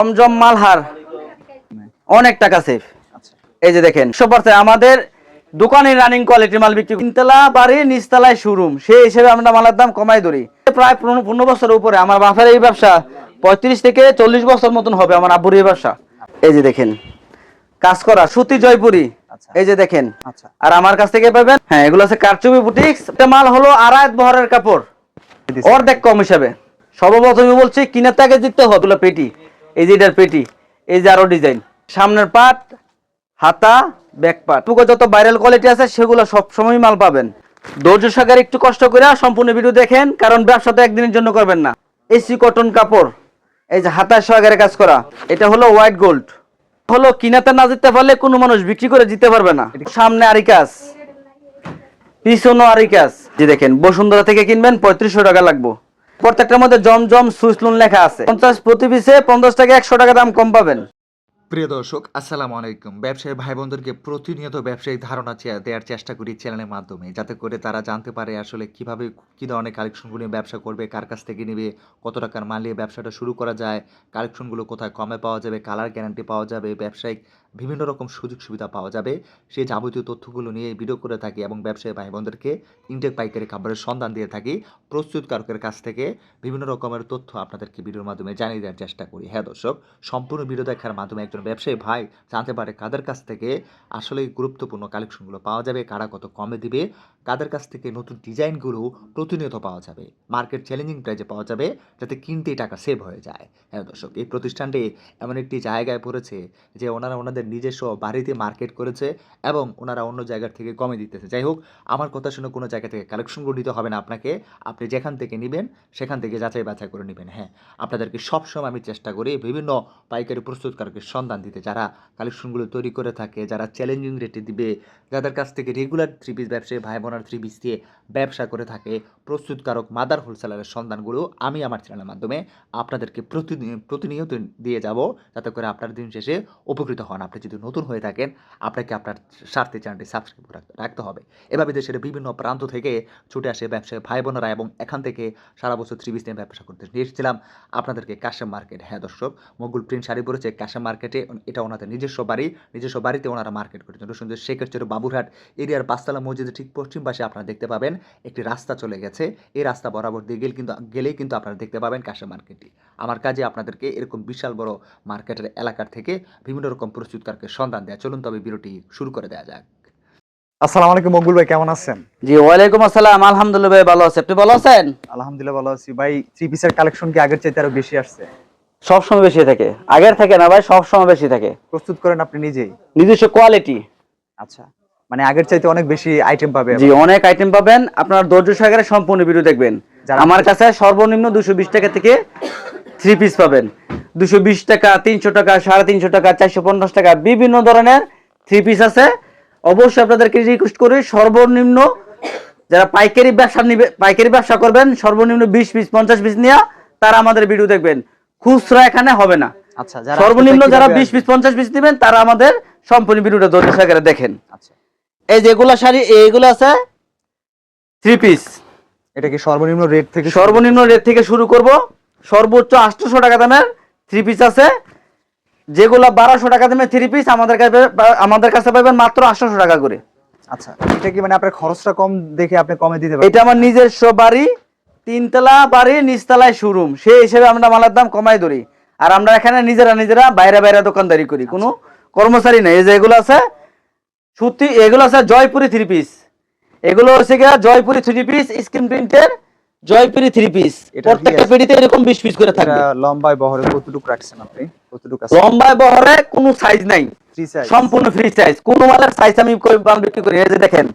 জমজম মালহার অনেক টাকা সেফ এই যে দেখেন সব আমাদের দোকানে রানিং কোয়ালিটির মাল বিক্রি তিনতলা বাড়ি নিচতলায় শোরুম সেই হিসেবে আমরা মালের দাম কমাই ধরি। প্রায় পনেরো বছরের উপরে আমার বাপের এই ব্যবসা পঁয়ত্রিশ থেকে চল্লিশ বছর মতন হবে আমার আব্বুর এই ব্যবসা। এই যে দেখেন কাজ করা সুতি জয়পুরি। আচ্ছা। এই যে দেখেন আচ্ছা। আর আমার কাছ থেকে পাবেন হ্যাঁ এগুলো আছে কারচুপি বুটিক্স মাল হলো আড়াই বহরের কাপড়। অর্ধেক কম হিসাবে। সর্বপ্রথমে বলছি কিনার থেকে জিততে হবে পেটি। এই যে এটার পেটি, এই যে আরও ডিজাইন সামনের পাট, হাতা ব্যাক পাট। যত ভাইরাল কোয়ালিটি আছে, সেগুলো সব সময় মাল পাবেন। ধৈর্য সহকারে একটু কষ্ট করে সম্পূর্ণ ভিডিও দেখেন, কারণ ব্যবসা তো একদিনের জন্য করবেন না। এসি কটন কাপড়, এই যে হাতার সহকারে কাজ করা, এটা হলো হোয়াইট গোল্ড হলো কিনাতে না জিততে পারলে কোনো মানুষ বিক্রি করে জিততে পারবে না। সামনে আরি কাজ, পিছনও আরি কাজ। যে দেখেন, বসুন্ধরা থেকে কিনবেন পঁয়ত্রিশশো টাকা লাগবে। প্রত্যেকটার মধ্যে জমজম সুইসলুন লেখা আছে। পঞ্চাশ প্রতি পিসে পঞ্চাশ টাকা একশো টাকা দাম কম পাবেন। প্রিয় দর্শক, আসসালামু আলাইকুম। ব্যবসায়ী ভাই বোনদেরকে প্রতিনিয়ত ব্যবসায়িক ধারণা দেওয়ার চেষ্টা করি চ্যানেলের মাধ্যমে, যাতে করে তারা জানতে পারে আসলে কীভাবে কী ধরনের কালেকশনগুলো ব্যবসা করবে, কার কাছ থেকে নেবে, কত টাকার মাল নিয়ে ব্যবসাটা শুরু করা যায় কালেকশনগুলো কোথায় কমে পাওয়া যাবে কালার গ্যারান্টি পাওয়া যাবে, ব্যবসায়িক বিভিন্ন রকম সুযোগ সুবিধা পাওয়া যাবে। সেই যাবতীয় তথ্যগুলো নিয়ে ভিডিও করে থাকি এবং ব্যবসায়ী ভাই বোনদেরকে ইনটেক পাইকারি খাবারের সন্ধান দিয়ে থাকি। প্রস্তুতকারকের কাছ থেকে বিভিন্ন রকমের তথ্য আপনাদেরকে ভিডিওর মাধ্যমে জানিয়ে দেওয়ার চেষ্টা করি। হ্যাঁ দর্শক, সম্পূর্ণ ভিডিও দেখার মাধ্যমে একজন ব্যবসায়ী ভাই জানতে পারে কাদের কাছ থেকে আসলে গুরুত্বপূর্ণ কালেকশনগুলো পাওয়া যাবে, কারা কত কমে দিবে, কাদের কাছ থেকে নতুন ডিজাইনগুলো প্রতিনিয়ত পাওয়া যাবে মার্কেট চ্যালেঞ্জিং প্রাইজে পাওয়া যাবে যাতে কিনতেই টাকা সেভ হয়ে যায়। হ্যাঁ দর্শক, এই প্রতিষ্ঠানটি এমন একটি জায়গায় পড়েছে যে ওনারা ওনাদের নিজস্ব বাড়িতে মার্কেট করেছে এবং ওনারা অন্য জায়গার থেকে কমে দিতেছে। যাই হোক, আমার কথা শুনে কোনো জায়গা থেকে কালেকশনগুলো নিতে হবে না আপনাকে। আপনি যেখান থেকে নেবেন, সেখান থেকে যাচাই বাছাই করে নেবেন হ্যাঁ। আপনাদেরকে সবসময় আমি চেষ্টা করি বিভিন্ন পাইকারি প্রস্তুতকারকের সন্ধান দিতে। যারা কালেকশনগুলো তৈরি করে থাকে, যারা চ্যালেঞ্জিং রেটে দিবে, যাদের কাছ থেকে রেগুলার থ্রি পিস ব্যবসায়ী, ভাই বোনার থ্রি পিস দিয়ে ব্যবসা করে থাকে, প্রস্তুতকারক মাদার হোলসেলারের সন্ধানগুলো আমি আমার চ্যানেলের মাধ্যমে আপনাদেরকে প্রতিনিয়ত দিয়ে যাব, যাতে করে আপনার দিন শেষে উপকৃত হন। আপনি যদি নতুন হয়ে থাকেন, আপনাকে আপনার স্বার্থে চ্যানেলটি সাবস্ক্রাইব করে রাখতে- হবে। এভাবে দেশের বিভিন্ন প্রান্ত থেকে ছুটে আসে ব্যবসায়ী ভাই বোনেরা এবং এখান থেকে সারা বছর পিস নিয়ে ব্যবসা করতে নিয়ে এসেছিলাম। আপনাদেরকে কাশেম মার্কেট হ্যাঁ দর্শক মগুল প্রিন্ট শাড়ি পরেছে কাশেম মার্কেটে, এটা ওনাদের নিজস্ব বাড়ি, নিজস্ব বাড়িতে ওনারা মার্কেট করেছেন। সুন্দর শেখের বাবুরহাট এরিয়ার পাঁচতলা মসজিদের ঠিক পশ্চিম পাশে আপনারা দেখতে পাবেন, একটি রাস্তা চলে গেছে। এই রাস্তা বরাবর দিয়ে গেলে কিন্তু, গেলেই কিন্তু আপনারা দেখতে পাবেন কাশেম মার্কেটটি। আমার কাজে আপনাদেরকে এরকম বিশাল বড় মার্কেটের এলাকার থেকে বিভিন্ন রকম প্রস্তুতকারকে সন্ধান দেয়। চলুন তবে বিরতি শুরু করে দেওয়া যাক। আসসালামু আলাইকুম মকবুল ভাই কেমন আছেন? জি ওয়ালাইকুম আসসালাম। আলহামদুলিল্লাহ ভাই ভালো আছে। আপনি ভালো আছেন? আলহামদুলিল্লাহ ভালো আছি। ভাই থ্রি পিসের কালেকশন কি আগের চাইতে আরও বেশি আসছে? সব সময় বেশি থাকে। আগের থাকে না ভাই সব সময় বেশি থাকে। প্রস্তুত করেন আপনি নিজেই। নিজস্ব কোয়ালিটি আচ্ছা মানে আগের চাইতে অনেক বেশি আইটেম পাবেন জি অনেক আইটেম পাবেন। আপনার ধৈর্য সহকারে সম্পূর্ণ ভিডিও দেখবেন। আমার কাছে সর্বনিম্ন দুশো বিশ টাকা থেকে থ্রি পিস পাবেন। দুশো বিশ টাকা তিনশো টাকা সাড়ে তিনশো টাকা চারশো পঞ্চাশ টাকা বিভিন্ন ধরনের থ্রি পিস আছে। অবশ্যই আপনাদেরকে রিকোয়েস্ট করি সর্বনিম্ন যারা পাইকারি ব্যবসা নিবে পাইকারি ব্যবসা করবেন সর্বনিম্ন বিশ পিস পঞ্চাশ পিস নিয়ে তারা আমাদের ভিডিও দেখবেন। খুচরা এখানে হবে না। আচ্ছা সর্বনিম্ন যারা বিশ পিস পঞ্চাশ পিস নেবেন তারা আমাদের সম্পূর্ণ ভিডিওটা ধৈর্য সহকারে দেখেন। আচ্ছা। এই যেগুলো শাড়ি এইগুলো আছে? থ্রি পিস এটা কি সর্বনিম্ন রেট থেকে সর্বনিম্ন রেট থেকে শুরু করব। সর্বোচ্চ আটশোশো টাকা দামের থ্রি পিস আছে। যেগুলো বারোশো টাকা দামের থ্রি পিস আমাদের কাছে আমাদের কাছে পাবেন মাত্র আটশোশো টাকা করে। আচ্ছা এটা কি মানে আপনার খরচটা কম দেখে আপনি কমে দিতে পারেন এটা আমার নিজস্ব বাড়ি তিনতলা বাড়ি নিচতলায় শোরুম সেই হিসেবে আমরা মালের দাম কমাই ধরি। আর আমরা এখানে নিজেরা নিজেরা বাইরে বাইরে দোকানদারি করি। কোনো কর্মচারী নেই। এই যে এগুলো আছে সুতি এগুলো আছে জয়পুরি থ্রি পিস এগুলো হচ্ছে গিয়া জয়পুরি থ্রি পিস স্ক্রিন প্রিন্টের জয়পুরি থ্রি পিস প্রত্যেকটা পেটিতে এরকম বিশ পিস করে থাকবে। লম্বায় বহরে কতটুকু রাখছেন আপনি? কতটুকু আছে? লম্বায় বহরে কোনো সাইজ নাই। সাইজ সম্পূর্ণ ফ্রি সাইজ কোনো মালের সাইজ আমি বিক্রি করি। এই যে দেখেন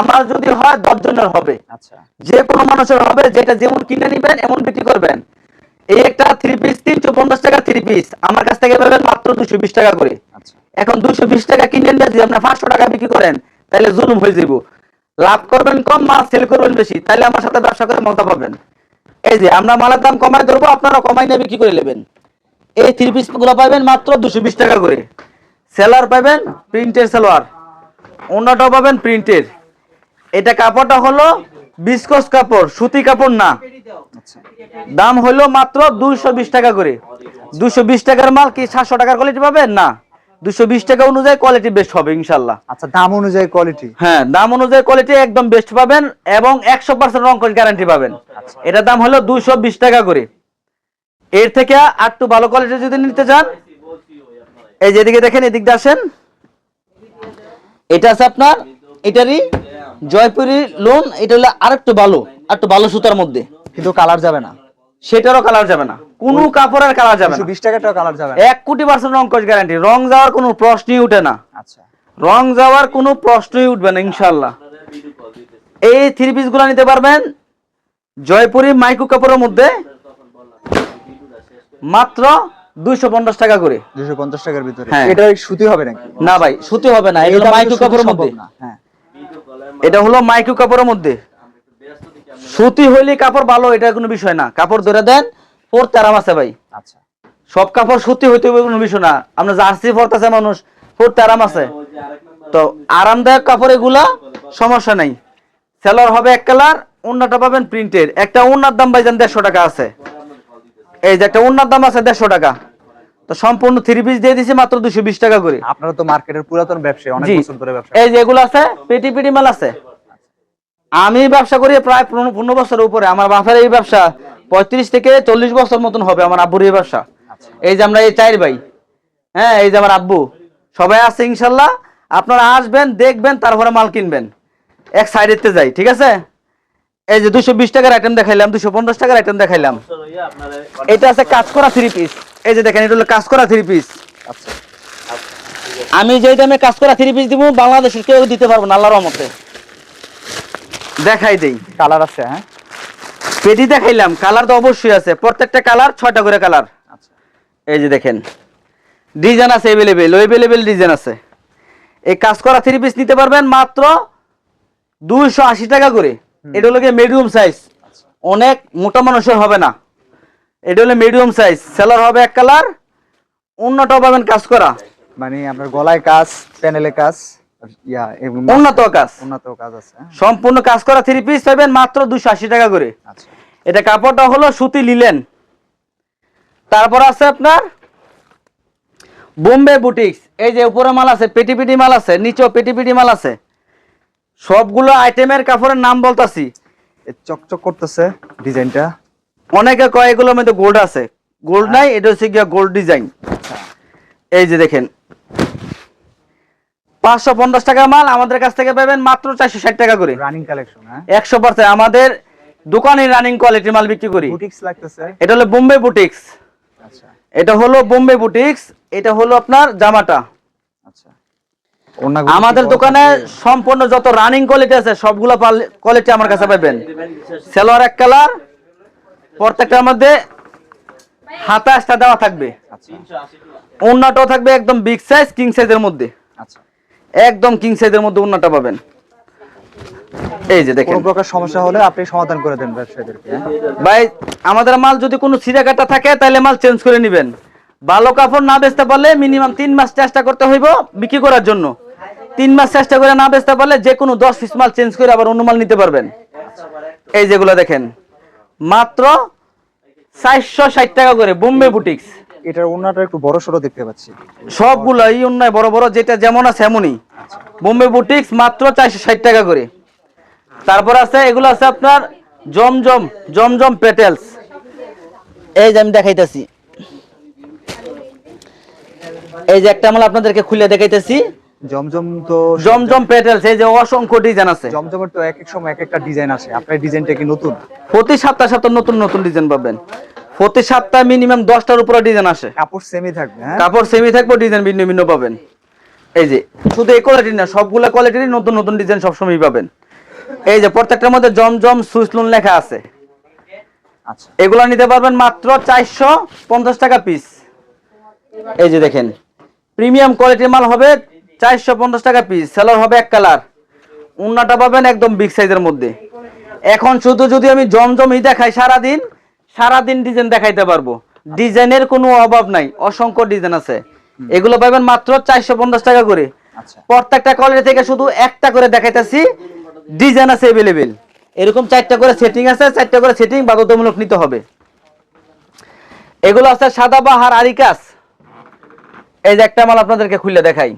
আমার যদি হয় দশ জনের হবে। আচ্ছা। যে কোনো মানুষের হবে যেটা যেমন কিনে নিবেন এমন বিক্রি করবেন। এই একটা থ্রি পিস তিনশো পঞ্চাশ টাকা থ্রি পিস আমার কাছ থেকে পাবেন মাত্র দুশো বিশ টাকা করে। আচ্ছা। এখন দুশো বিশ টাকা কিনে নিয়ে যদি আপনি পাঁচশো টাকা বিক্রি করেন তাহলে জুলুম হয়ে যাব লাভ করবেন কম মাল সেল করবেন বেশি তাহলে আমার সাথে ব্যবসা করে মজা পাবেন। এই যে, আমরা মালের দাম কমাই ধরবো, আপনারা কমাই নিয়ে বিক্রি করে নেবেন? এই থ্রি পিসগুলো পাবেন মাত্র দুশো বিশ টাকা করে। সেলার পাবেন প্রিন্টের সেলোয়ার অন্যটাও পাবেন প্রিন্টের এটা কাপড়টা হলো বিস্কস কাপড়, সুতি কাপড় না। দাম হলো মাত্র দুইশো বিশ টাকা করে। দুশো টাকার মাল কি সাতশো টাকার কোয়ালিটি পাবেন? না। দুশো বিশ টাকা অনুযায়ী কোয়ালিটি বেস্ট হবে ইনশাল্লাহ আচ্ছা দাম অনুযায়ী কোয়ালিটি হ্যাঁ দাম অনুযায়ী কোয়ালিটি একদম বেস্ট পাবেন এবং একশো পার্সেন্ট রং গ্যারান্টি পাবেন। এটার দাম হলো দুশো বিশ টাকা করে। এর থেকে আর একটু ভালো কোয়ালিটি যদি নিতে চান এই যে এদিকে দেখেন এদিক দিয়ে আসেন। এটা আছে আপনার এটারই জয়পুরি লোন এটা হলো আরেকটু ভালো আরেকটু ভালো সুতার মধ্যে। কিন্তু কালার যাবে না। সেটারও কালার যাবে না। কোনো কাপড়ের কালার যাবে না। দুশো বিশ টাকাটাও কালার যাবে না। এক কোটি পার্সেন্ট রং গ্যারান্টি রং যাওয়ার কোনো প্রশ্নই উঠে না। আচ্ছা। রং যাওয়ার কোনো প্রশ্নই উঠবে না ইনশাল্লাহ এই থ্রি পিসগুলো নিতে পারবেন জয়পুরি মাইকু কাপড়ের মধ্যে মাত্র দুইশো পঞ্চাশ টাকা করে। দুশো পঞ্চাশ টাকার ভিতরে। হ্যাঁ। এটা সুতি হবে নাকি? না ভাই সুতি হবে না এটা এটা মাইকু কাপড়ের মধ্যে। হ্যাঁ। এটা হলো মাইকু কাপড়ের মধ্যে। সুতি হইলে কাপড় ভালো এটা কোনো বিষয় না। কাপড় ধরে দেন পরতে আরাম আছে ভাই। আচ্ছা। সব কাপড় সত্যি হইতে হবে কোনো বিষয় না। আপনার জার্সি পরতেছে মানুষ পরতে আরাম আছে। তো আরামদায়ক কাপড় এগুলা সমস্যা নাই। সেলর হবে এক কালার অন্যটা পাবেন প্রিন্টের। একটা অন্যার দাম ভাইজান দেড়শো টাকা আছে। এই যে একটা অন্যার দাম আছে দেড়শো টাকা। তো সম্পূর্ণ থ্রি পিস দিয়ে দিছি মাত্র দুশো বিশ টাকা করে। আপনারা তো মার্কেটের পুরাতন ব্যবসায়ী অনেক বছর ধরে ব্যবসা এই যে এগুলো আছে পেটি পেটি মাল আছে। আমি ব্যবসা করি প্রায় পনেরো পনেরো বছরের উপরে। আমার বাপের এই ব্যবসা পঁয়ত্রিশ থেকে চল্লিশ বছর মতন হবে আমার আব্বুর এই ব্যবসা। এই যে আমরা এই চার ভাই হ্যাঁ এই যে আমার আব্বু। সবাই আছে ইনশাল্লাহ। আপনারা আসবেন দেখবেন তারপরে মাল কিনবেন। এক সাইডেতে যাই ঠিক আছে? এই যে দুশো বিশ টাকার আইটেম দেখাইলাম দুশো পঞ্চাশ টাকার আইটেম দেখাইলাম। এটা আছে কাজ করা থ্রি পিস এই যে দেখেন এটা হলো কাজ করা থ্রি পিস আচ্ছা। আমি যে দামে কাজ করা থ্রি পিস দিব বাংলাদেশের কেউ দিতে পারব না আল্লাহর রহমতে। দেখাই দেই। কালার আছে হ্যাঁ? পেটি দেখাইলাম কালার তো অবশ্যই আছে প্রত্যেকটা কালার ছয়টা করে কালার আচ্ছা। এই যে দেখেন ডিজাইন আছে এভেলেবেল এভেলেবেল ডিজাইন আছে। এই কাজ করা থ্রি পিস নিতে পারবেন মাত্র দুইশো আশি টাকা করে। এটা হলো মিডিয়াম সাইজ অনেক মোটা মানুষের হবে না। এটা হলো মিডিয়াম সাইজ সেলার হবে এক কালার অন্যটাও পাবেন কাজ করা। মানে আপনার গলায় কাজ প্যানেলে কাজ। উন্নত কাজ। উন্নত কাজ আছে হ্যাঁ? সম্পূর্ণ কাজ করা থ্রি পিস পাবেন মাত্র দুশো আশি টাকা করে। আচ্ছা। এটা কাপড়টা হলো সুতি লিলেন তারপর আছে আপনার বোম্বে বুটিক্স এই যে উপরে মাল আছে পেটি পেটি মাল আছে নিচেও পেটি পেটি মাল আছে। সবগুলো আইটেমের কাপড়ের নাম বলতাছি। চকচক করতেছে ডিজাইনটা। অনেকে কয় এগুলোর মধ্যে গোল্ড আছে। গোল্ড নাই এটা হচ্ছে গিয়া গোল্ড ডিজাইন এই যে দেখেন পাঁচশো পঞ্চাশ টাকা মাল আমাদের কাছ থেকে পাবেন মাত্র চারশো ষাট টাকা করে। রানিং কালেকশন হ্যাঁ? একশো পার্সেন্ট আমাদের দোকানে রানিং কোয়ালিটির মাল বিক্রি করি। এটা হলো বোম্বে বুটিক্স আচ্ছা। এটা হলো বোম্বে বুটিক্স এটা হলো আপনার জামাটা। আচ্ছা। আমাদের দোকানে সম্পূর্ণ যত রানিং কোয়ালিটি আছে সবগুলো কোয়ালিটি আমার কাছে পাবেন। সেলোয়ার এক কালার প্রত্যেকটার মধ্যে হাতা আসটা দেওয়া থাকবে। আচ্ছা। ওন্নাটাও থাকবে একদম বিগ সাইজ কিং সাইজের মধ্যে। আচ্ছা। একদম কিং সাইজের মধ্যে ওন্নাটা পাবেন। এই যে দেখেন। কোনো প্রকার সমস্যা হলে আপনি সমাধান করে দেন ব্যবসায়ীদেরকে? ভাই আমাদের মাল যদি কোনো ছিঁড়া কাটা থাকে তাহলে মাল চেঞ্জ করে নেবেন। ভালো কাপড় না বেচতে পারলে মিনিমাম তিন মাস চেষ্টা করতে হইব বিক্রি করার জন্য। তিন মাস চেষ্টা করে না বেচতে পারলে যে কোনো দশ পিস মাল চেঞ্জ করে আবার অন্য মাল নিতে পারবেন। এই যেগুলো দেখেন। মাত্র চারশো ষাট টাকা করে বোম্বে বুটিক্স এটার ওড়নাটা একটু বড় সড়ো দেখতে পাচ্ছি। সবগুলো এই অন্যায় বড় বড় যেটা যেমন আছে এমনই। বোম্বে বুটিক্স মাত্র চারশো ষাট টাকা করে। তারপর আছে এগুলো আছে আপনার জমজম জমজম পেটেলস। এই যে আমি দেখাইতেছি। এই যে একটা মাল আপনাদেরকে খুলে দেখাইতেছি। জমজম তো জমজম পেটেলস এই যে অসংখ্য ডিজাইন আছে। জমজমের তো এক এক সময় এক একটা ডিজাইন আসে। আপনার ডিজাইনটা কি নতুন? প্রতি সপ্তাহ সপ্তাহ নতুন নতুন ডিজাইন পাবেন। প্রতি সপ্তাহে মিনিমাম দশটার উপরে ডিজাইন আসে। কাপড় সেমই থাকবে হ্যাঁ? কাপড় সেমি থাকবে ডিজাইন ভিন্ন ভিন্ন পাবেন। এই যে শুধু এই কোয়ালিটি না সবগুলা কোয়ালিটির নতুন নতুন ডিজাইন সবসময় পাবেন। এই যে প্রত্যেকটার মধ্যে জমজম সুইসলুন লেখা আছে। আচ্ছা। এগুলো নিতে পারবেন মাত্র চারশো পঞ্চাশ টাকা পিস এই যে দেখেন প্রিমিয়াম কোয়ালিটির মাল হবে চারশো পঞ্চাশ টাকা পিস সেলার হবে এক কালার উন্নাটা পাবেন একদম বিগ সাইজের মধ্যে। এখন শুধু যদি আমি জমজমই দেখাই সারাদিন সারাদিন ডিজাইন দেখাইতে পারব। ডিজাইনের কোনো অভাব নাই অসংখ্য ডিজাইন আছে। এগুলো পাবেন মাত্র চারশো পঞ্চাশ টাকা করে। আচ্ছা। প্রত্যেকটা কোয়ালিটি থেকে শুধু একটা করে দেখাইতেছি ডিজাইন আছে এভেলেবেল এরকম চারটা করে সেটিং আছে চারটা করে সেটিং বাধ্যতামূলক নিতে হবে। এগুলো আছে সাদা বাহার আরিকাস এই যে একটা মাল আপনাদেরকে খুলে দেখাই।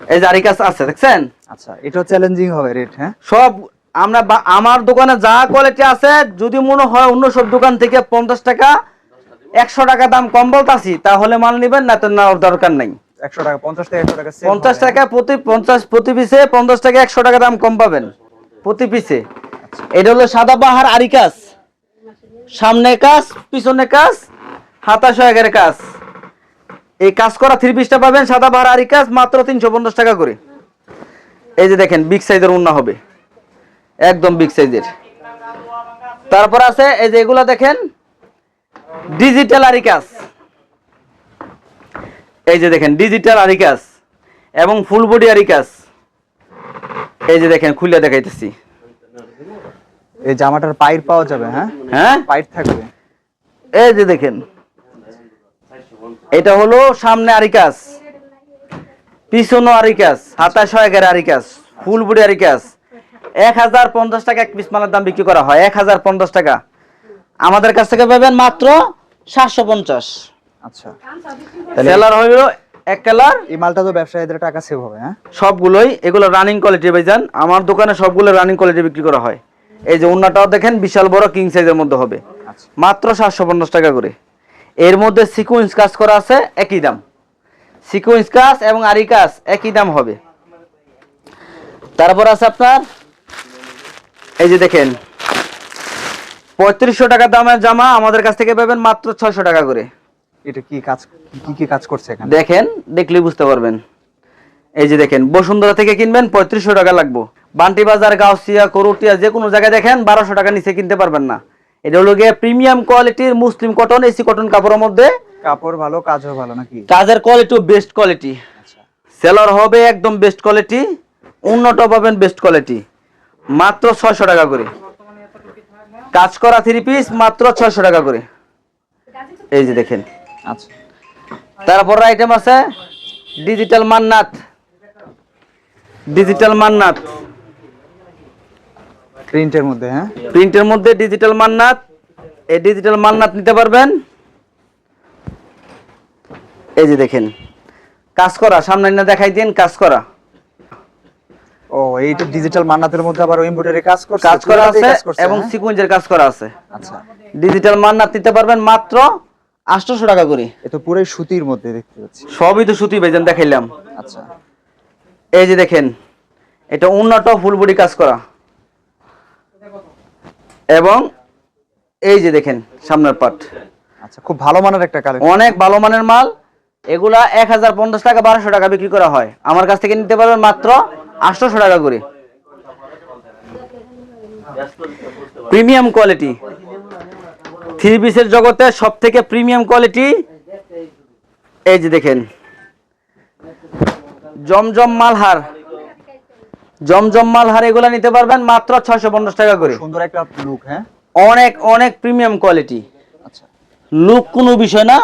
এই যে আরিকাস আছে দেখছেন? আচ্ছা এটা চ্যালেঞ্জিং হবে রেট হ্যাঁ? সব আমরা আমার দোকানে যা কোয়ালিটি আছে যদি মনে হয় অন্য সব দোকান থেকে পঞ্চাশ টাকা একশো টাকা দাম কম বলতাছি তাহলে মাল নেবেন না তো নেওয়ার দরকার নাই। একশো টাকা পঞ্চাশ টাকা একশো টাকা পঞ্চাশ টাকা প্রতি পঞ্চাশ প্রতি পিসে পঞ্চাশ টাকা একশো টাকা দাম কম পাবেন প্রতি পিসে। এটা হলো সাদা বাহার আরিকাস সামনে কাজ পিছনে কাজ হাতা সহায়কের কাজ। এই কাজ করা থ্রি পিসটা পাবেন সাদা বাহার আরিকাস মাত্র তিনশো পঞ্চাশ টাকা করে। এই যে দেখেন বিগ সাইজের উন্না হবে। একদম বিগ সাইজের তারপর আছে এই যে এগুলা দেখেন ডিজিটাল আরিকাস এই যে দেখেন ডিজিটাল আরিকাস এবং ফুল বডি আরিকাস এই যে দেখেন খুলে দেখাইতেছি। এই জামাটার পাইর পাওয়া যাবে হ্যাঁ? হ্যাঁ? পাইর থাকবে। এই যে দেখেন এটা হলো সামনে আরিকাস পিছনো আরিকাস হাতা সহায়কের আরিকাস ফুল বডি আরিকাস এক হাজার পঞ্চাশ টাকা এক পিস মালের দাম বিক্রি করা হয়। এক হাজার পঞ্চাশ টাকা। আমাদের কাছ থেকে পাবেন মাত্র সাতশো পঞ্চাশ। আচ্ছা। সেলার হইল এক কালার। এই মালটা তো ব্যবসায়ীদের টাকা সেভ হবে হ্যাঁ? সবগুলোই এগুলো রানিং কোয়ালিটি ভাইজান আমার দোকানে সবগুলো রানিং কোয়ালিটি বিক্রি করা হয়। এই যে উন্নাটাও দেখেন বিশাল বড় কিং সাইজের মধ্যে হবে। আচ্ছা। মাত্র সাতশো পঞ্চাশ টাকা করে। এর মধ্যে সিকুয়েন্স কাজ করা আছে একই দাম। সিকুয়েন্স কাজ এবং আরি কাজ একই দাম হবে। তারপর আছে আপনার এই যে দেখেন পঁয়ত্রিশশো টাকা দামের জামা আমাদের কাছ থেকে পাবেন মাত্র ছয়শো টাকা করে। এটা কি কাজ কি কি কাজ করছে এখানে? দেখেন দেখলেই বুঝতে পারবেন। এই যে দেখেন বসুন্ধরা থেকে কিনবেন পঁয়ত্রিশশো টাকা লাগবো। বান্টি বাজার গাউসিয়া করুটিয়া যে কোনো জায়গায় দেখেন বারোশো টাকা নিচে কিনতে পারবেন না। এটা হলো গিয়ে প্রিমিয়াম কোয়ালিটির মুসলিম কটন এসি কটন কাপড়ের মধ্যে। কাপড় ভালো কাজও ভালো নাকি? কাজের কোয়ালিটিও বেস্ট কোয়ালিটি সেলার হবে একদম বেস্ট কোয়ালিটি উন্নত পাবেন বেস্ট কোয়ালিটি মাত্র ছয়শো টাকা করে। কাজ করা থ্রি পিস মাত্র ছয়শো টাকা করে। এই যে দেখেন। আচ্ছা। তারপর আইটেম আছে ডিজিটাল মান্নাত। ডিজিটাল মান্নাত। প্রিন্টের মধ্যে হ্যাঁ? প্রিন্টের মধ্যে ডিজিটাল মান্নাত। এই ডিজিটাল মান্নাত নিতে পারবেন। এই যে দেখেন। কাজ করা সামনে না দেখাই দিন কাজ করা। ও এইটা ডিজিটাল মান্নাতের মধ্যে আবার এমব্রয়ডারি কাজ করছে কাজ করা আছে এবং হ্যাঁ? সিকুয়েন্সের কাজ করা আছে। আচ্ছা। ডিজিটাল মান্নাত নিতে পারবেন মাত্র আটশোশো টাকা করে। এ তো পুরোই সুতির মধ্যে দেখতে পাচ্ছি। সবই তো সুতি ভাইজান দেখাইলাম। আচ্ছা। এই যে দেখেন এটা উন্নত ফুল বডি কাজ করা। এবং এই যে দেখেন সামনের পাট আচ্ছা খুব ভালো মানের একটা কালেকশন অনেক ভালো মানের মাল। এগুলা এক হাজার পঞ্চাশ টাকা বারোশো টাকা বিক্রি করা হয়। আমার কাছ থেকে নিতে পারবেন মাত্র আটশোশো টাকা করে। Premium quality. থ্রি পিসের জগতে সব থেকে প্রিমিয়াম কোয়ালিটি এই যে দেখেন। জমজম মালহার। জমজম মালহার এগুলা নিতে পারবেন মাত্র ছয়শো পঞ্চাশ টাকা করে। সুন্দর একটা লুক হ্যাঁ? অনেক অনেক প্রিমিয়াম কোয়ালিটি। আচ্ছা। লুক কোনো বিষয় না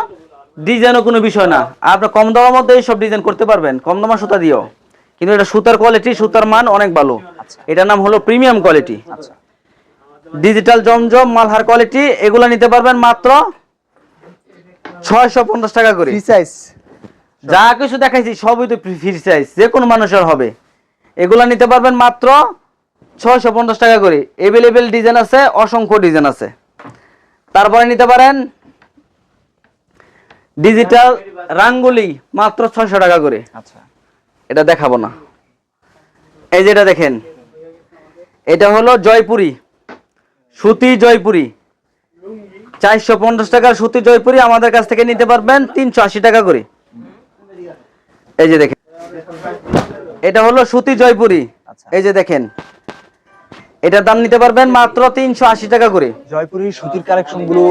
ডিজাইনও কোনো বিষয় না। আপনি কম দামের মধ্যে এইসব ডিজাইন করতে পারবেন। কম দামের সুতা দিও কিন্তু এটা সুতার কোয়ালিটি সুতার মান অনেক ভালো। আচ্ছা। এটার নাম হলো প্রিমিয়াম কোয়ালিটি ডিজিটাল জমজম মালহার কোয়ালিটি এগুলা নিতে পারবেন মাত্র ছয়শো পঞ্চাশ টাকা করে। যা কিছু দেখাইছি সবই তো ফ্রি সাইজ যে কোনো মানুষের হবে। এগুলা নিতে পারবেন মাত্র ছয়শো পঞ্চাশ টাকা করে। এভেলেবেল ডিজাইন আছে অসংখ্য ডিজাইন আছে। তারপরে নিতে পারেন ডিজিটাল রাঙ্গুলি মাত্র ছয়শো টাকা করে। আচ্ছা। এটা দেখাবো না। এই যেটা দেখেন এটা হলো জয়পুরি সুতি জয়পুরি। চারশো পঞ্চাশ টাকার সুতি জয়পুরি আমাদের কাছ থেকে নিতে পারবেন তিনশো আশি টাকা করে। এই যে দেখেন এটা হলো সুতি জয়পুরি। আচ্ছা। এই যে দেখেন এটার দাম নিতে পারবেন মাত্র তিনশো আশি টাকা করে। জয়পুরি সুতির কালেকশনগুলো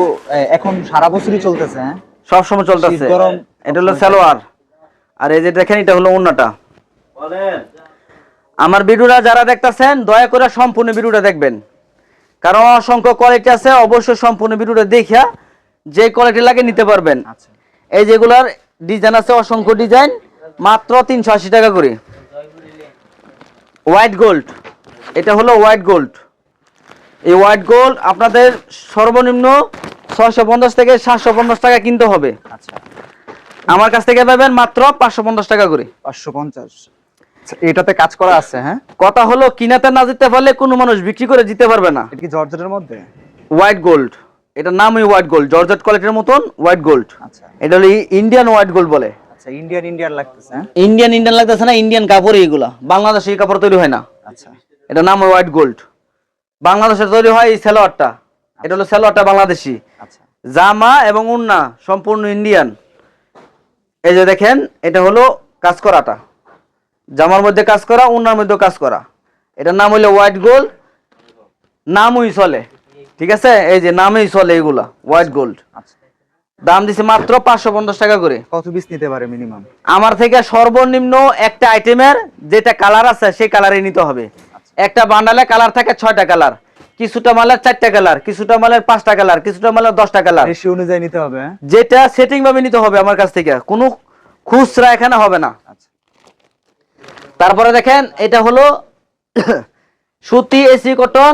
এখন সারা বছরই চলতেছে হ্যাঁ? সবসময় চলতেছে। এটা হলো সালোয়ার। আর এই যে দেখেন এটা হলো অন্যটা আমার ভিডিওটা যারা দেখতেছেন দয়া করে সম্পূর্ণ ভিডিওটা দেখবেন। কারণ অসংখ্য কোয়ালিটি আছে অবশ্যই সম্পূর্ণ ভিডিওটা দেখিয়া যে কোয়ালিটি লাগে নিতে পারবেন। আচ্ছা। এই যেগুলার ডিজাইন আছে অসংখ্য ডিজাইন মাত্র তিনশো আশি টাকা করে। হোয়াইট গোল্ড এটা হলো হোয়াইট গোল্ড এই হোয়াইট গোল্ড আপনাদের সর্বনিম্ন ছয়শো পঞ্চাশ থেকে সাতশো পঞ্চাশ টাকা কিনতে হবে। আচ্ছা। আমার কাছ থেকে পাবেন মাত্র পাঁচশো পঞ্চাশ টাকা করে। পাঁচশো পঞ্চাশ। এটাতে কাজ করা আছে হ্যাঁ? কথা হলো কিনাতে না জিততে পারলে কোনো মানুষ বিক্রি করে জিতে পারবে না। এটা কি জর্জেটের মধ্যে? হোয়াইট গোল্ড এটার নামই হোয়াইট গোল্ড জর্জেট কোয়ালিটির মতন হোয়াইট গোল্ড আচ্ছা। এটা হলো ইন্ডিয়ান হোয়াইট গোল্ড বলে। আচ্ছা ইন্ডিয়ান ইন্ডিয়ান লাগতেছে হ্যাঁ? ইন্ডিয়ান ইন্ডিয়ান লাগতেছে না ইন্ডিয়ান কাপড় এইগুলা। বাংলাদেশে এই কাপড় তৈরি হয় না। আচ্ছা। এটা নাম হোয়াইট গোল্ড বাংলাদেশে তৈরি হয় এই সেলোয়ারটা। এটা হলো সেলোয়ারটা বাংলাদেশি। আচ্ছা। জামা এবং উন্না সম্পূর্ণ ইন্ডিয়ান এই যে দেখেন এটা হলো কাজ করাটা। জামার মধ্যে কাজ করা উন্নার মধ্যে কাজ করা। এটার নাম হলো হোয়াইট গোল্ড নামই চলে। ঠিক আছে? এই যে নামেই চলে এগুলা হোয়াইট গোল্ড আচ্ছা। দাম দিছে মাত্র পাঁচশো পঞ্চাশ টাকা করে। কত পিস নিতে পারে মিনিমাম আমার থেকে সর্বনিম্ন একটা আইটেমের যেটা কালার আছে সেই কালারই নিতে হবে। একটা বান্ডালে কালার থাকে ছয়টা কালার কিছুটা মালের চারটা কালার কিছুটা মালের পাঁচটা কালার কিছুটা মালের দশটা কালার অনুযায়ী নিতে হবে হ্যাঁ? যেটা সেটিং ভাবে নিতে হবে আমার কাছ থেকে। কোনো খুচরা এখানে হবে না। আচ্ছা। তারপরে দেখেন, এটা হলো সুতি এসি কটন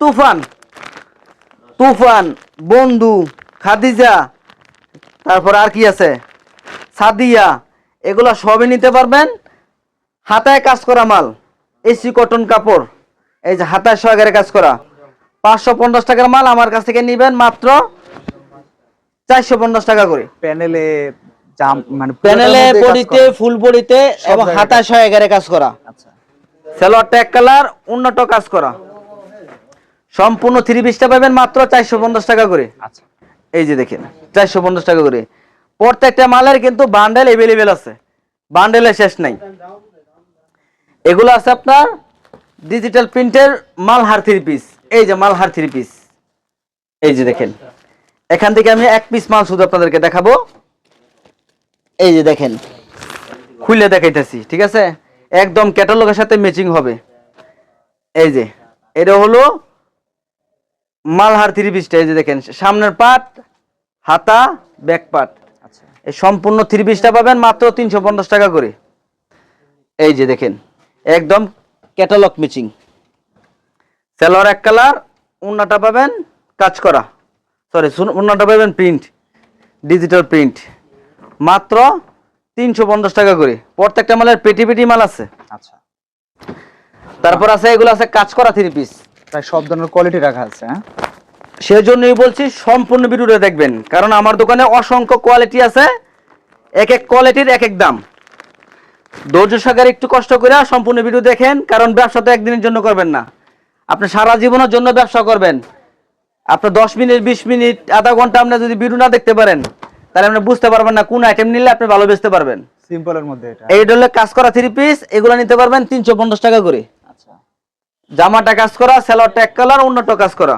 তুফান। তুফান, বন্ধু, খাদিজা, তারপর আর কি আছে? সাদিয়া, এগুলো সবই নিতে পারবেন। হাতায় কাজ করা মাল এসি কটন কাপড়। এই যে হাতায় সহকারে কাজ করা। পাঁচশো পঞ্চাশ টাকার মাল আমার কাছ থেকে নিবেন মাত্র চারশো পঞ্চাশ টাকা করে। প্যানেলে প্যানেলে বডিতে করা। ফুল বডিতে এবং হাতায় সহকারে কাজ করা। আচ্ছা। সেলোয়ার ট্যাগ কালার উন্নত কাজ করা। সম্পূর্ণ থ্রি পিসটা পাবেন মাত্র চারশো পঞ্চাশ টাকা করে। আচ্ছা। এই যে দেখেন চারশো পঞ্চাশ টাকা করে। প্রত্যেকটা মালের কিন্তু বান্ডেল এভেলেবেল আছে। বান্ডেলের শেষ নাই। এগুলো আছে আপনার ডিজিটাল প্রিন্টের মালহার থ্রি পিস এই যে মালহার থ্রি পিস এই যে দেখেন। এখান থেকে আমি এক পিস মাল শুধু আপনাদেরকে দেখাবো। এই যে দেখেন খুলে দেখাইতেছি ঠিক আছে? একদম ক্যাটালগের সাথে ম্যাচিং হবে। এই যে এটা হলো মালহার থ্রি পিসটা এই যে দেখেন সামনের পাট হাতা ব্যাক পাট। আচ্ছা। এই সম্পূর্ণ থ্রি পিসটা পাবেন মাত্র তিনশো পঞ্চাশ টাকা করে। এই যে দেখেন একদম ক্যাটালগ ম্যাচিং সেলোয়ার এক কালার উন্নাটা পাবেন কাজ করা। সরি উন্নাটা পাবেন প্রিন্ট ডিজিটাল প্রিন্ট মাত্র তিনশো পঞ্চাশ টাকা করে। প্রত্যেকটা মালের পেটি পেটি মাল আছে। আচ্ছা। তারপর আছে এগুলো আছে কাজ করা থ্রি পিস প্রায় সব ধরনের কোয়ালিটি রাখা আছে হ্যাঁ? সেই জন্যই বলছি সম্পূর্ণ ভিডিওটা দেখবেন। কারণ আমার দোকানে অসংখ্য কোয়ালিটি আছে এক এক কোয়ালিটির এক এক দাম। ধৈর্য সাগর একটু কষ্ট করে সম্পূর্ণ ভিডিও দেখেন কারণ ব্যবসা তো একদিনের জন্য করবেন না। আপনি সারা জীবনের জন্য ব্যবসা করবেন। আপনি দশ মিনিট বিশ মিনিট আধা ঘণ্টা আপনি যদি ভিডিও না দেখতে পারেন তাহলে আপনি বুঝতে পারবেন না কোন আইটেম নিলে আপনি ভালো বেচতে পারবেন। সিম্পলের মধ্যে এটা। এই হলো কাজ করা থ্রি পিস এগুলো নিতে পারবেন তিনশো পঞ্চাশ টাকা করে। আচ্ছা। জামাটা কাজ করা সেলোয়ারটা এক কালার অন্যটা কাজ করা।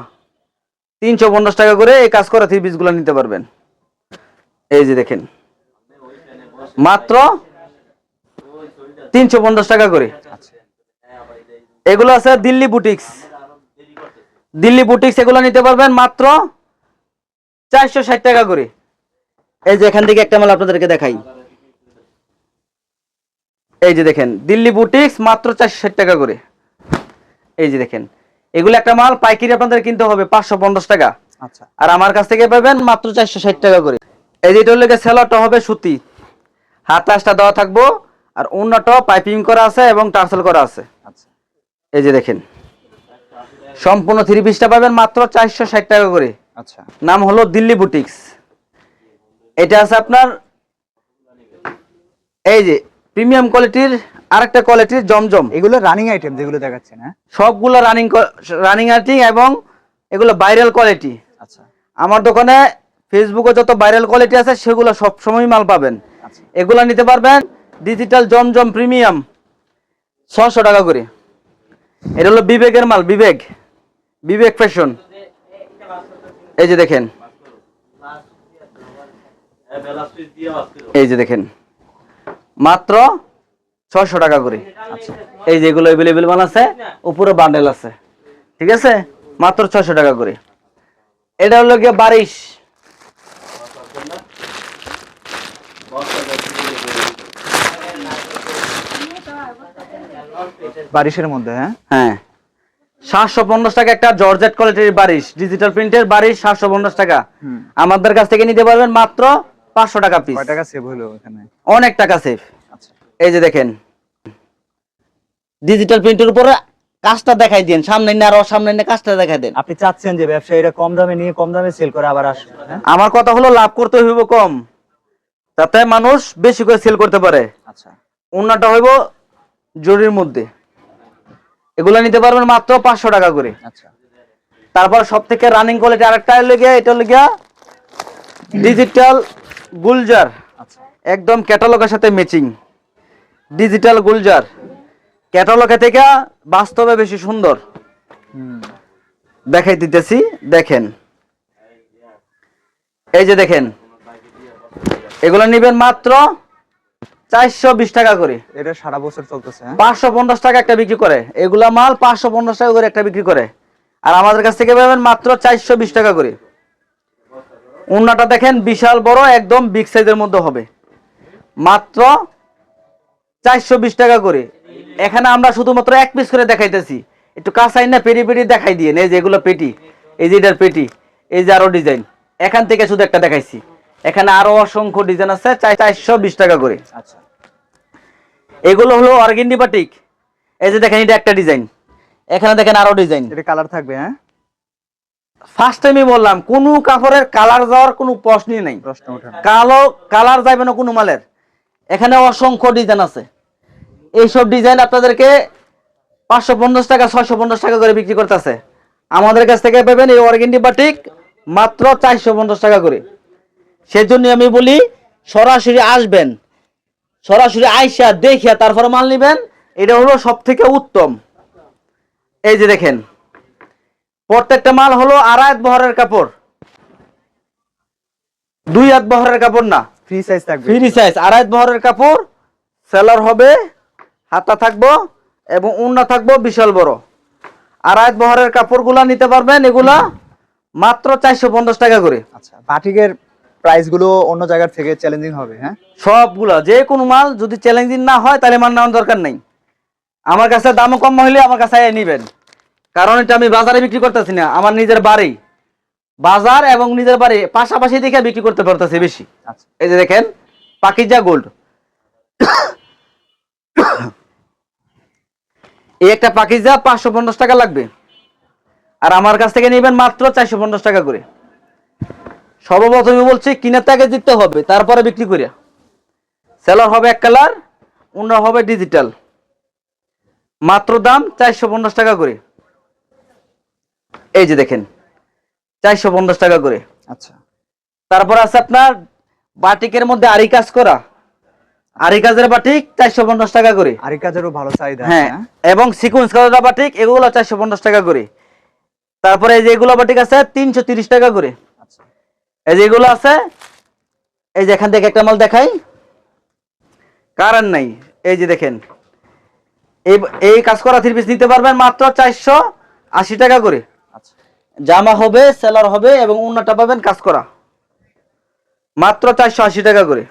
তিনশো পঞ্চাশ টাকা করে এই কাজ করা থ্রি পিসগুলো নিতে পারবেন। এই যে দেখেন। মাত্র তিনশো পঞ্চাশ টাকা করে। আচ্ছা। এগুলো আছে দিল্লি বুটিক্স দিল্লি বুটিক্স এগুলো নিতে পারবেন মাত্র চারশো ষাট টাকা করে। এই যে এখান থেকে একটা মাল আপনাদেরকে দেখাই। এই যে দেখেন দিল্লি বুটিক্স মাত্র চারশো ষাট টাকা করে। এই যে দেখেন এগুলো একটা মাল পাইকারি আপনাদের কিনতে হবে পাঁচশো পঞ্চাশ টাকা। আচ্ছা। আর আমার কাছ থেকে পাবেন মাত্র চারশো ষাট টাকা করে। এই যে এটা হলো সেলারটা হবে সুতি। হাত আশটা দেওয়া থাকব আর অন্যটা পাইপিং করা আছে এবং টার্সেল করা আছে। আচ্ছা। এই যে দেখেন সম্পূর্ণ থ্রি পিসটা পাবেন মাত্র চারশো ষাট টাকা করে। আচ্ছা। নাম হলো দিল্লি বুটিক্স এটা আছে আপনার এই যে প্রিমিয়াম কোয়ালিটির আরেকটা কোয়ালিটির জমজম। এগুলো রানিং আইটেম যেগুলো দেখাচ্ছেন হ্যাঁ? সবগুলো রানিং রানিং আইটেম এবং এগুলো ভাইরাল কোয়ালিটি আচ্ছা। আমার দোকানে ফেসবুকে যত ভাইরাল কোয়ালিটি আছে সেগুলো সব সময় মাল পাবেন। আচ্ছা। এগুলো নিতে পারবেন ডিজিটাল জমজম প্রিমিয়াম ছশো টাকা করে। এটা হলো বিবেকের মাল বিবেক বিবেক ফ্যাশন এই যে দেখেন এই যে দেখেন মাত্র ছশো টাকা করে। আচ্ছা। এই যেগুলো অ্যাভেলেবেল মাল আছে উপরে বান্ডেল আছে। ঠিক আছে? মাত্র ছশো টাকা করে। এটা হলো গিয়ে বারিশ। বারিশের মধ্যে হ্যাঁ? হ্যাঁ। সাতশো পঞ্চাশ টাকা একটা জর্জেট কোয়ালিটির বারিশ। ডিজিটাল প্রিন্টের বারিশ সাতশো পঞ্চাশ টাকা। আমাদের কাছ থেকে নিতে পারবেন মাত্র পাঁচশো টাকা পিস কয় টাকা সেভ হলো এখানে? অনেক টাকা সেফ আচ্ছা। এই যে দেখেন ডিজিটাল প্রিন্টের উপরে কাজটা দেখাই দেন সামনে না আরও সামনে না কাজটা দেখাই দেন। আপনি চাচ্ছেন যে ব্যবসায়ীরা কম দামে নিয়ে কম দামে সেল করে আবার আসবে হ্যাঁ? আমার কথা হলো লাভ করতে হইব কম যাতে মানুষ বেশি করে সেল করতে পারে। আচ্ছা। অন্যটা হইব জরির মধ্যে। এগুলো নিতে পারবেন মাত্র পাঁচশো টাকা করে। আচ্ছা। তারপর সব থেকে রানিং কোয়ালিটি আরেকটা লেগে এটা লেগে ডিজিটাল গুলজার। আচ্ছা। একদম ক্যাটালগের সাথে ম্যাচিং ডিজিটাল গুলজার। ক্যাটালগে থেকে বাস্তবে বেশি সুন্দর। দেখাই দিতেছি দেখেন। এই যে দেখেন। এগুলো নিবেন মাত্র চারশো বিশ টাকা করে। এটা সারা বছর চলতেছে হ্যাঁ? পাঁচশো পঞ্চাশ টাকা একটা বিক্রি করে। এগুলা মাল পাঁচশো পঞ্চাশ টাকা করে একটা বিক্রি করে। আর আমাদের কাছ থেকে পাবেন মাত্র চারশো বিশ টাকা করে। উন্নাটা দেখেন বিশাল বড় একদম বিগ সাইজের মধ্যে হবে। মাত্র চারশো বিশ টাকা করে। এখানে আমরা শুধুমাত্র এক পিস করে দেখাইতেছি। একটু কাঁচাই না পেরি পেরি দেখাই দিয়ে। এই যে এগুলো পেটি এই যে এটার পেটি এই যে আরও ডিজাইন এখান থেকে শুধু একটা দেখাইছি। এখানে আরও অসংখ্য ডিজাইন আছে চারশো বিশ টাকা করে। আচ্ছা। এগুলো হলো অর্গেন্ডি বাটিক এই যে দেখেন এটা একটা ডিজাইন এখানে দেখেন আরও ডিজাইন এটা কালার থাকবে হ্যাঁ? ফার্স্ট টাইমই বললাম কোনো কাপড়ের কালার যাওয়ার কোনো প্রশ্নই নাই। কালো কালার যাবে না কোনো মালের। এখানে অসংখ্য ডিজাইন আছে। এইসব ডিজাইন আপনাদেরকে পাঁচশো পঞ্চাশ টাকা ছয়শো পঞ্চাশ টাকা করে বিক্রি করতেছে। আমাদের কাছ থেকে পাবেন এই অর্গেন্ডি বাটিক মাত্র চারশো পঞ্চাশ টাকা করে। সেজন্য আমি বলি সরাসরি আসবেন সরাসরি আইসা দেখিয়া তারপরে মাল নিবেন। এটা হলো সব থেকে উত্তম। এই যে দেখেন প্রত্যেকটা মাল হলো আড়াই বহরের কাপড়। দুই হাত বহরের কাপড় না। ফ্রি সাইজ থাকবে। ফ্রি সাইজ আড়াই বহরের কাপড়। সেলার হবে হাতা থাকব এবং উন্না থাকব বিশাল বড়। আড়াই বহরের কাপড়গুলা নিতে পারবেন এগুলা মাত্র চারশো পঞ্চাশ টাকা করে। আচ্ছা বাটিকের প্রাইসগুলো অন্য জায়গার থেকে চ্যালেঞ্জিং হবে হ্যাঁ? সবগুলা যে কোনো মাল যদি চ্যালেঞ্জিং না হয় তাহলে মাল নেওয়ার দরকার নেই। আমার কাছে দামও কম হইলে আমার কাছে নিবেন। কারণ এটা আমি বাজারে বিক্রি করতেছি না আমার নিজের বাড়ি। বাজার এবং নিজের বাড়ি পাশাপাশি দেখে বিক্রি করতে পারতেছি বেশি। আচ্ছা। এই যে দেখেন পাকিজা গোল্ড। এই একটা পাকিজা পাঁচশো পঞ্চাশ টাকা লাগবে। আর আমার কাছ থেকে নেবেন মাত্র চারশো পঞ্চাশ টাকা করে। সর্বপ্রথমে বলছি কিনার তাকে দিতে হবে তারপরে বিক্রি করিয়া। সেলার হবে এক কালার অন্য হবে ডিজিটাল। মাত্র দাম চারশো পঞ্চাশ টাকা করে। এই যে দেখেন চারশো পঞ্চাশ টাকা করে। আচ্ছা। তারপর আছে আপনার বাটিকের মধ্যে আরি কাজ করা। আরি কাজের বাটিক চারশো পঞ্চাশ টাকা করে। আরেক কাজেরও ভালো চাহিদা হ্যাঁ হ্যাঁ? এবং সিকুয়েন্স কালার বাটিক এগুলো চারশো পঞ্চাশ টাকা করে। তারপরে এই যে এগুলো বাটিক আছে তিনশো তিরিশ টাকা করে। আচ্ছা। এই যে এগুলো আছে এই যে এখান থেকে একটা মাল দেখাই। কারণ নাই এই যে দেখেন। এই এই কাজ করা থ্রি পিস নিতে পারবেন মাত্র চারশো আশি টাকা করে। জামা হবে সেলার হবে এবং উন্নাটা পাবেন কাজ করা। মাত্র চারশো আশি টাকা করে।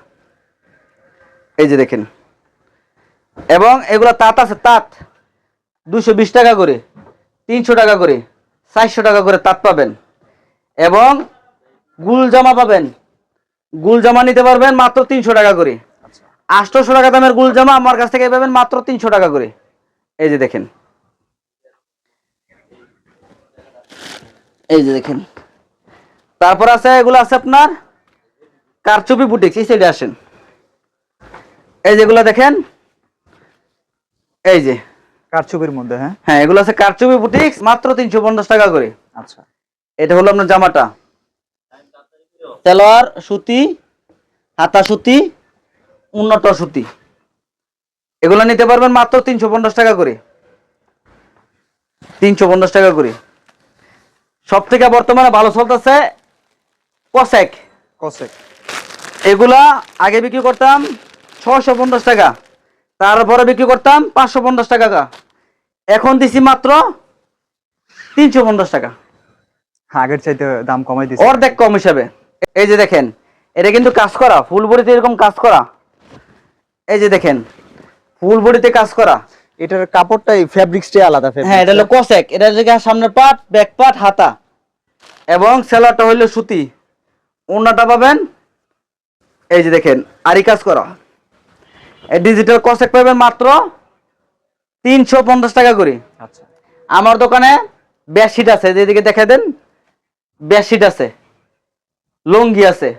এই যে দেখেন। এবং এগুলো তাঁত আছে, তাঁত। দুশো বিশ টাকা করে, তিনশো টাকা করে, চারশো টাকা করে তাঁত পাবেন। এবং গুল জামা পাবেন। গুল জামা নিতে পারবেন মাত্র তিনশো টাকা করে। আটশোশো টাকা দামের গুল জামা আমার কাছ থেকে পাবেন মাত্র তিনশো টাকা করে। এই যে দেখেন। এই যে দেখেন। তারপর আছে এগুলো আছে আপনার কারচুপি বুটিক্স এই সাইডে আসেন। এই যেগুলো দেখেন এই যে। কারচুপির মধ্যে হ্যাঁ? হ্যাঁ এগুলো আছে কারচুপি বুটিক্স মাত্র তিনশো পঞ্চাশ টাকা করে। আচ্ছা। এটা হলো আপনার জামাটা। তেলোয়ার সুতি হাতা সুতি উন্নত সুতি। এগুলো নিতে পারবেন মাত্র তিনশো পঞ্চাশ টাকা করে। তিনশো পঞ্চাশ টাকা করে। সব থেকে বর্তমানে ভালো চলতেছে কসেক কসেক এগুলা আগে বিক্রি করতাম ছশো পঞ্চাশ টাকা তারপরে বিক্রি করতাম পাঁচশো পঞ্চাশ টাকা এখন দিছি মাত্র তিনশো পঞ্চাশ টাকা। আগের চাইতে দাম কমাই দিছে। অর্ধেক কম হিসাবে। এই যে দেখেন এটা কিন্তু কাজ করা ফুল বডিতে এরকম কাজ করা। এই যে দেখেন ফুল বডিতে কাজ করা। এটার কাপড়টাই ফ্যাব্রিক্সটাই আলাদা হ্যাঁ এটা হলো কসেক। এটা হচ্ছে সামনের পাট ব্যাক পাট হাতা। এবং সেলারটা হইল সুতি। ওনাটা পাবেন এই যে দেখেন আরি কাজ করা। এই ডিজিটাল কসেক পাবেন মাত্র তিনশো পঞ্চাশ টাকা করে। আচ্ছা। আমার দোকানে বেডশিট আছে যেদিকে দেখে দেন বেডশিট আছে লুঙ্গি আছে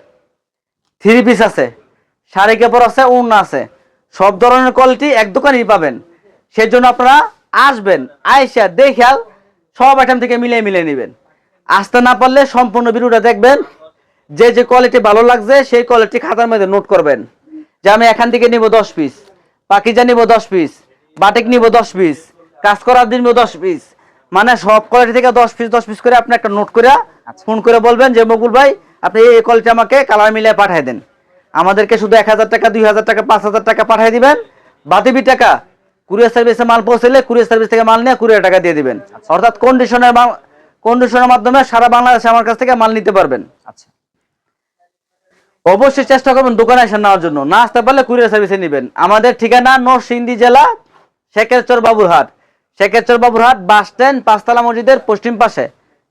থ্রি পিস আছে শাড়ি কাপড় আছে ওড়না আছে। সব ধরনের কোয়ালিটি এক দোকানেই পাবেন। সেই জন্য আপনারা আসবেন আইসা দেখাল সব আইটেম থেকে মিলিয়ে মিলিয়ে নেবেন। আসতে না পারলে সম্পূর্ণ ভিডিওটা দেখবেন যে যে কোয়ালিটি ভালো লাগছে সেই কোয়ালিটি খাতার মধ্যে নোট করবেন। যে আমি এখান থেকে নিব দশ পিস পাকিজা নিব দশ পিস বাটিক নিব দশ পিস কাজ করার দিন নিব দশ পিস মানে সব কোয়ালিটি থেকে দশ পিস দশ পিস করে আপনি একটা নোট করে ফোন করে বলবেন যে মকুল ভাই আপনি এই কোয়ালিটি আমাকে কালার মিলিয়ে পাঠিয়ে দেন। আমাদেরকে শুধু এক হাজার টাকা দুই হাজার টাকা পাঁচ হাজার টাকা পাঠিয়ে দিবেন। বাতিবি টাকা কুরিয়ার সার্ভিসে মাল পৌঁছলে কুরিয়ার সার্ভিস থেকে মাল নিয়ে কুরিয়ার টাকা দিয়ে দিবেন। অর্থাৎ কন্ডিশনের কন্ডিশনের মাধ্যমে সারা বাংলাদেশে আমার কাছ থেকে মাল নিতে পারবেন। আচ্ছা। অবশ্যই চেষ্টা করবেন দোকানে এসে নেওয়ার জন্য। না আসতে পারলে কুরিয়ার সার্ভিসে নেবেন। আমাদের ঠিকানা নরসিংদী জেলা শেখেরচর বাবুরহাট। শেখেরচর বাবুরহাট বাস স্ট্যান্ড পাঁচতলা মসজিদের পশ্চিম পাশে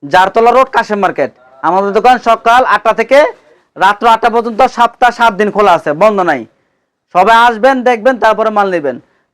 জারতলা রোড কাশেম মার্কেট। আমাদের দোকান সকাল আটটা থেকে রাত্র আটটা পর্যন্ত সাতটা সাত দিন খোলা আছে বন্ধ নাই। সবাই আসবেন দেখবেন তারপরে মাল নেবেন।